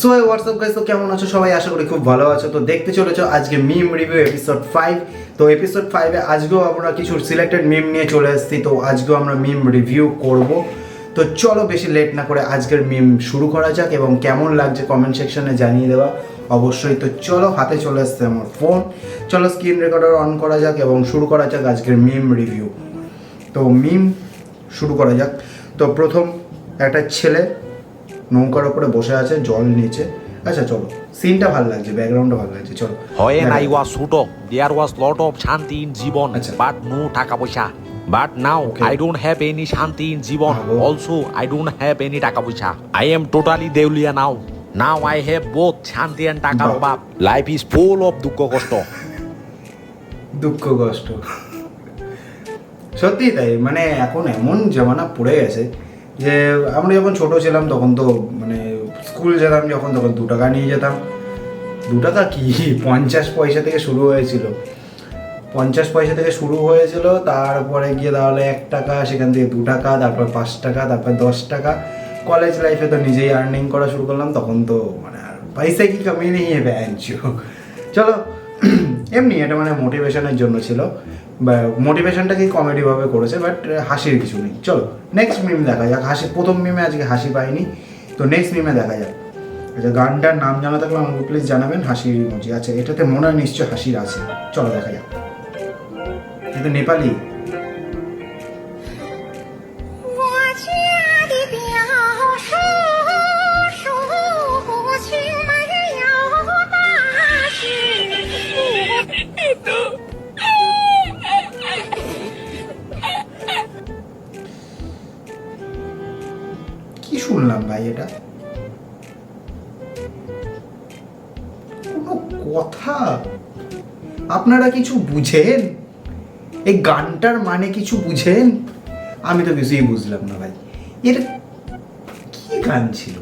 So WhatsApp guys তো কেমন আছো? সবাই আশা করি খুব ভালো আছো। তো দেখতে চলেছো আজকে মিম রিভিউ এপিসোড ফাইভ তো এপিসোড ফাইভে আজকেও আমরা কিছু সিলেক্টেড মিম নিয়ে চলে এসেছি। তো আজকেও আমরা মিম রিভিউ করব। তো চলো বেশি লেট না করে আজকের মিম শুরু করা যাক এবং কেমন লাগছে কমেন্ট সেকশনে জানিয়ে দেওয়া। অবশ্যই তো চলো, হাতে চলে আসছে আমার ফোন চলো স্ক্রিন রেকর্ডার অন করা যাক এবং শুরু করা যাক আজকের মিম রিভিউ তো মিম শুরু করা যাক। তো প্রথম একটা ছেলে নৌকার উপরে বসে আছে জল নিচে। আচ্ছা চলো। সিনটা ভালো লাগছে ব্যাকগ্রাউন্ডটা ভালো লাগছে চলো। হয় নাই ওয়া suit. Of there lot of shanti in jibon আচ্ছা। But no taka poisa. But now I don't have any shanti in jibon also I don't have any taka poisa. I am totally দেউলিয়া now now I have both shanti and taka বাপ life is full of দুঃখ কষ্ট। দুঃখ কষ্ট। সত্যি তাই মানে এখন এমন জামানা পড়ে গেছে যে আমরা যখন ছোট ছিলাম তখন তো মানে স্কুল যেতাম যখন তখন দু টাকা নিয়ে যেতাম। দু টাকা কি? পঞ্চাশ পয়সা থেকে শুরু হয়েছিল। পঞ্চাশ পয়সা থেকে শুরু হয়েছিল, তারপরে গিয়ে তাহলে এক টাকা, সেখান থেকে দু টাকা, তারপর পাঁচ টাকা, তারপর দশ টাকা। কলেজ লাইফে তো নিজেই আর্নিং করা শুরু করলাম, তখন তো মানে আর পয়সা কি কমিয়ে নিয়ে ব্যাঞ্চু চলো। এমনি এটা মানে মোটিভেশনের জন্য ছিল। বা মোটিভেশনটাকে কমেডিভাবে করেছে বাট হাসির কিছু নেই। চলো নেক্সট মিম দেখা যাক। হাসি, প্রথম মিমে আজকে হাসি পাইনি। তো নেক্সট মিমে দেখা যাক। আচ্ছা গানটার নাম জানা থাকলে আমাকে প্লিজ জানাবেন, হাসির ইমোজি আচ্ছা এটাতে মনে হয় নিশ্চয় হাসির আছে। চলো, দেখা যাক। এটা নেপালি। ভাই এটা। কোনো কথা? আপনারা কিছু বুঝেন? এই গানটার মানে কিছু বুঝেন? আমি তো কিছুই বুঝলাম না ভাই। এটা কি গান ছিল?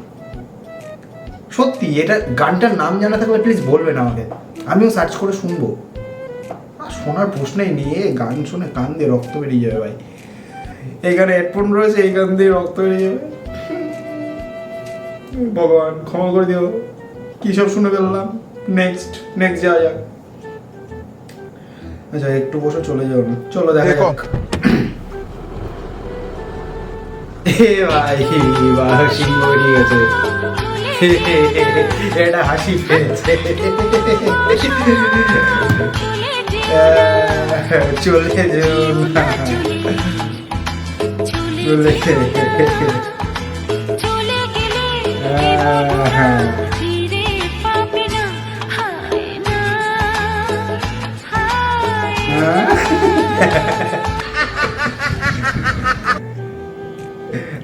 সত্যি, এটা গানটার নাম জানা থাকলে প্লিজ বলবেন আমাকে। আমিও সার্চ করে শুনব। আর শোনার প্রশ্নই নিয়ে গান শুনে কান দিয়ে রক্ত বেরিয়ে যাবে ভাই। এখানে হেডফোন রয়েছে, এই গান দিয়ে রক্ত বেরিয়ে যাবে। ভগবান ক্ষমা করে দিও। কি সব শুনে ফেললাম? নেক্সট নেক্সট যাওয়া যাক। আচ্ছা একটু বসে চলে যাও। না চলো দেখা যাক। এ ভাই বাহ সিংহ বেরিয়ে গেছে। এটা হাসি পেয়েছে। চলে যেও না। চলে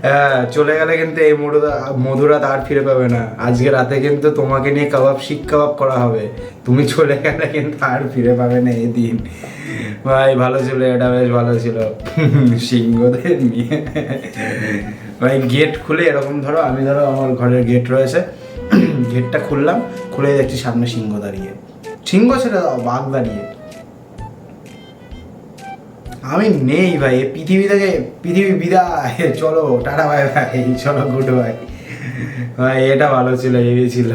হ্যাঁ চলে গেলে কিন্তু এই মধুরা মধুরা আর ফিরে পাবে না। আজকে রাতে কিন্তু তোমাকে নিয়ে কাবাব, শিক কাবাব করা হবে। তুমি চলে গেলে কিন্তু আর ফিরে পাবে না এই দিন। ভাই, ভালো ছিল, এটা বেশ ভালো ছিল। সিংহদের নিয়ে। ভাই গেট খুলে এরকম ধরো, আমি ধরো আমার ঘরের গেট রয়েছে। গেটটা খুললাম, খুলে দেখছি সামনে সিংহ দাঁড়িয়ে। সিংহ সেটা বাঘ দাঁড়িয়ে। আমি নেই ভাই পৃথিবী থেকে পৃথিবী বিদায়। চলো, টাটা ভাই ভাই চলো গুড ভাই ভাই, এটা ভালো ছিল, এই ছিল।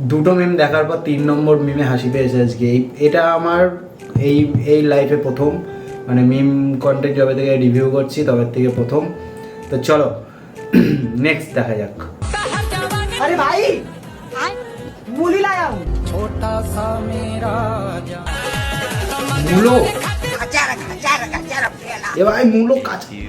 দুটো মিম দেখার পর তিন নম্বর মিমে হাসি পেয়েছে আজকে। এই, এটা আমার এই এই লাইফে প্রথম। মানে মিম কন্টেন্ট যবে থেকে রিভিউ করছি, তবে থেকে প্রথম। তো চলো নেক্সট দেখা যাক। আরে ভাই! মুলি। লায়া ছোটা সা মেরা মুলো কাঁচা। মুলো কাঁচা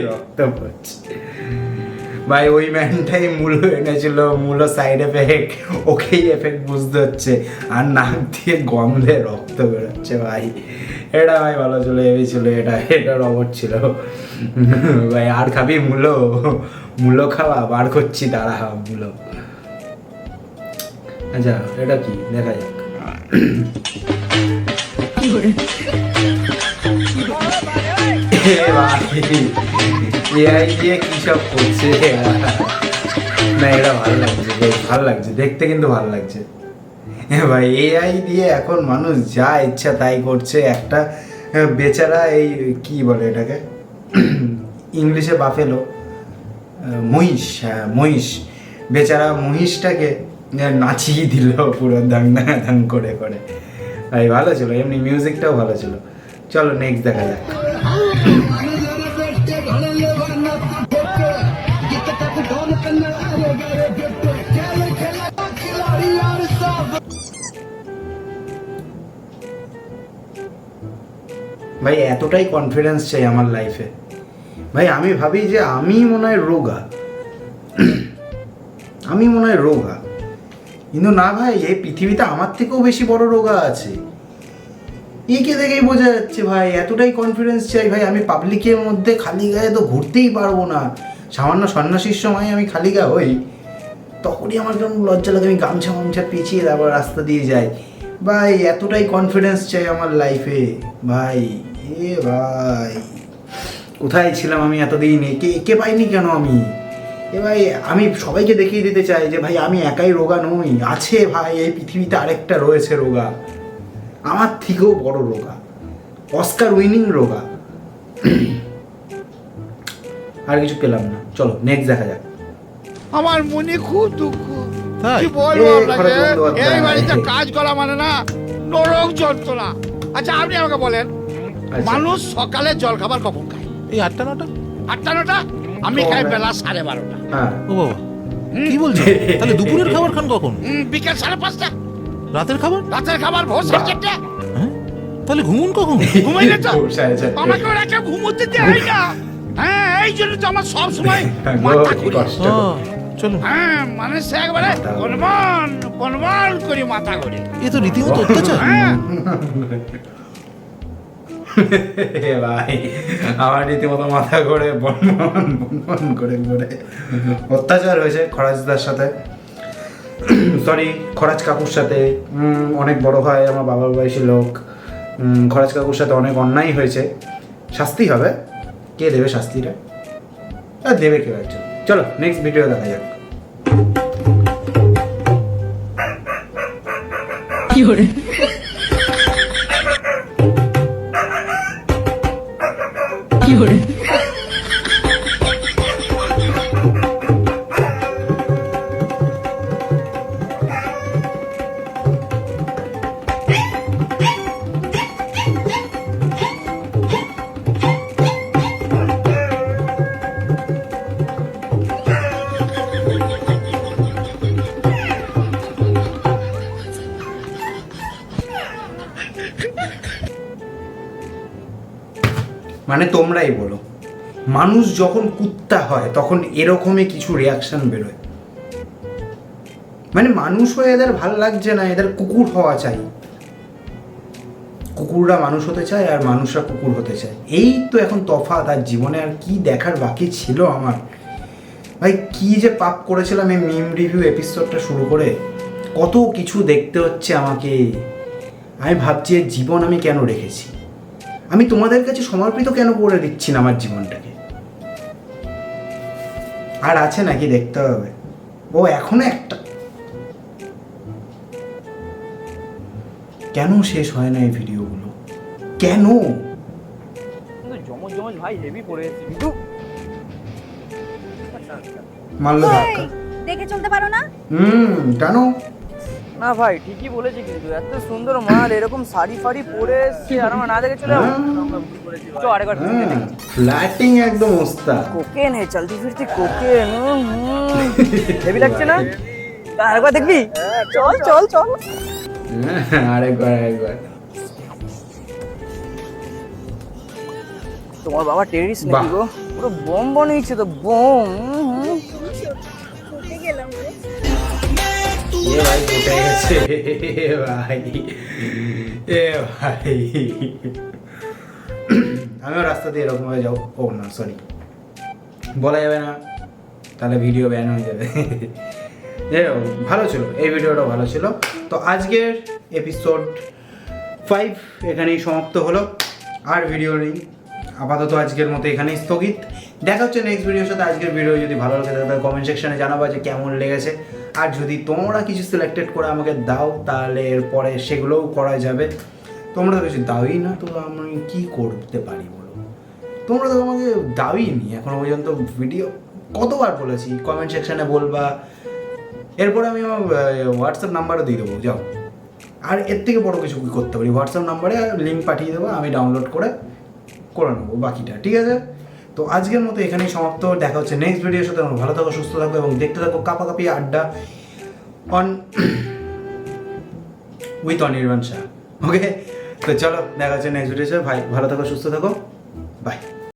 রক্ত পড়ছে। ভাই ওই ম্যানটাই মূলো এনেছিল মূলো সাইড এফেক্ট ওকেই এফেক্ট বুঝতে হচ্ছে। আর নাক দিয়ে গন্ধে রক্ত বেরোচ্ছে ভাই। এটা ভাই ভালো চলে ভেবেছিল এটা এটা রবট ছিল। ভাই আর খাবি মূলো? মূলো খাওয়া বার করছি দাঁড়া মূলো। আচ্ছা এটা কি? দেখা যাক। ভাই। এআই দিয়ে কি সব করছে? না, এটা ভালো লাগছে, বেশ ভালো লাগছে, দেখতে কিন্তু ভালো লাগছে। ভাই এআই দিয়ে এখন মানুষ যা ইচ্ছা তাই করছে, একটা বেচারা এই, কি বলে এটাকে? ইংলিশে বাফেলো মহিষ হ্যাঁ মহিষ। বেচারা মহিষটাকে নাচিয়ে দিল পুরো দাং দাং দাং করে করে। ভাই, ভালো ছিল, এমনি মিউজিকটাও ভালো ছিল। চলো নেক্সট দেখা যাক। ভাই, এতটাই কনফিডেন্স চাই আমার লাইফে ভাই, আমি ভাবি যে আমি মনে হয় রোগা। আমি মনে হয় রোগা। কিন্তু না ভাই, এই পৃথিবীতে আমার থেকেও বেশি বড় রোগা আছে। একে দেখেই বোঝা যাচ্ছে ভাই, এতটাই কনফিডেন্স চাই ভাই, আমি পাবলিকের মধ্যে খালি গায়ে তো ঘুরতেই পারব না। সামান্য সন্ন্যাসীর সময় আমি খালি গা হই, তখনই আমার কেমন লজ্জা লাগে, আমি গামছা মামছা পেঁচিয়ে তারপর রাস্তা দিয়ে যাই। ভাই, এতটাই কনফিডেন্স চাই আমার লাইফে ভাই, এ ভাই, কোথায় ছিলাম আমি এতদিন? একে একে পাইনি কেন আমি? এ ভাই, আমি সবাইকে দেখিয়ে দিতে চাই যে ভাই, আমি একাই রোগা নই, আছে ভাই, এই পৃথিবীতে আরেকটা রয়েছে রোগা। আমার থেকেও বড় রোগা। অস্কার উইনিং রোগা। আর কিছু পেলাম না। চলো নেক্সট দেখা যাক। আমার মনে খুব দুঃখ? কি বলব আপনাকে? এই বাড়িতে কাজ করা মানে না নরক যন্ত্রণা। আচ্ছা আপনি আমাকে বলেন আচ্ছা। মানুষ সকালে জল খাবার কখন খায়? এই আটটা নটা? আটটা নটা? আমি খাই। বেলা সাড়ে বারোটা। হ্যাঁ। ও বাবা কি বলছো? তাহলে দুপুরের খাবার খান কখন? বিকেল সাড়ে পাঁচটা। রাতের খাবার? রাতের খাবার ভোর সাড়ে। চারটে। হ্যাঁ? তাহলে ঘুমুন কখন? ঘুমাইলে তো। আমাকে ওরা কেউ ঘুমোতে দেয় না। হ্যাঁ এই জন্য তো আমার সব সময় হ্যাঁ, মাথা ঘুরে চলো হ্যাঁ মানে সে একবারে। বনবান বনবান করে মাথা ঘুরে এ তো রীতিমতো অত্যাচার। হ্যাঁ। ভাই আমার রীতিমতো মাথা করে বনবন বনবন করে করে অত্যাচার হয়েছে খরাজদার সাথে। সরি খরাজ কাকুর সাথে অনেক বড় হয় আমার বাবার বয়সী লোক। খরাজ কাকুর সাথে অনেক অন্যায় হয়েছে। শাস্তি হবে। কে দেবে শাস্তিটা? আর দেবে কেউ একজন। চলো নেক্সট ভিডিও দেখা যাক। মানে তোমরাই বলো। মানুষ যখন কুত্তা হয়, তখন এরকমই কিছু রিয়াকশন বেরোয়। মানে মানুষ হয়ে এদের ভালো লাগছে না, এদের কুকুর হওয়া চাই। কুকুররা মানুষ হতে চায় আর মানুষরা কুকুর হতে চায়। এই তো এখন তফাৎ, আর জীবনে আর কি দেখার বাকি ছিল আমার? ভাই, কি যে পাপ করেছিলাম এই মিম রিভিউ এপিসোডটা শুরু করে। কত কিছু দেখতে হচ্ছে আমাকে। আমি ভাবছি জীবন আমি কেন রেখেছি? আমি তোমাদের কাছে সমর্পিত কেন করে দিচ্ছি না আমার জীবনটাকে? আর আছে নাকি দেখতে হবে। ও এখনও একটা। কেন শেষ হয় না এই ভিডিওগুলো? কেন? জমজ জমজ ভাই হেভি পড়ে কিন্তু মারলো ধাক্কা। দেখে চলতে পারো না? হুম কেন? না ভাই ঠিকই বলেছে কিন্তু এত সুন্দর মাল এরকম শাড়ি ফাড়ি পরে এসছে আর আমার না দেখে চলে চো আরেকবার ফ্ল্যাটিং একদম ওস্তাদ। কোকেন হে চলতি ফিরতি কোকেন হেভি লাগছে না? আরেকবার দেখবি? চল চল চল। হ্যাঁ, আরেকবার আরেকবার। তোমার বাবা টেরিস। নাকি গো? পুরো বোম বানিয়েছে তো বোম এ ভাই গেছে এ ভাই এ ভাই আমিও রাস্তা দিয়ে এরকম ভাবে যাও ও না সরি বলা যাবে না তাহলে ভিডিও ব্যান হয়ে যাবে। ভালো ছিল। এই ভিডিওটা ভালো ছিল। তো আজকের এপিসোড ফাইভ এখানেই সমাপ্ত হলো। আর ভিডিও নেই। আপাতত আজকের মতো এখানেই স্থগিত। দেখা হচ্ছে নেক্সট ভিডিওর সাথে। আজকের ভিডিও যদি ভালো লাগে তাহলে কমেন্ট সেকশনে জানাব যে কেমন লেগেছে। আর যদি তোমরা কিছু সিলেক্টেড করে আমাকে দাও, তাহলে এরপরে সেগুলোও করা যাবে। তোমরা তো কিছু দাওই না, তো আমি কি করতে পারি বলো? তোমরা তো আমাকে দাওই নি, এখনও পর্যন্ত ভিডিও কতবার বলেছি কমেন্ট সেকশানে বলবা। এরপরে আমি আমার হোয়াটসঅ্যাপ নাম্বারও দিয়ে দেবো, যাও। আর এর থেকে বড় কিছু করতে পারি? হোয়াটসঅ্যাপ নাম্বারে লিঙ্ক পাঠিয়ে দেবো, আমি ডাউনলোড করে করে নেব বাকিটা, ঠিক আছে? তো আজকের মতো এখানেই সমাপ্ত। দেখা হচ্ছে নেক্সট ভিডিওর সাথে। ভালো থাকো, সুস্থ থাকো এবং দেখতে থাকো কাপাকাপি আড্ডা on with Anirban Shah okay তো চলো, দেখা হচ্ছে নেক্সট ভিডিও ভাই, ভালো থাকো, সুস্থ থাকো।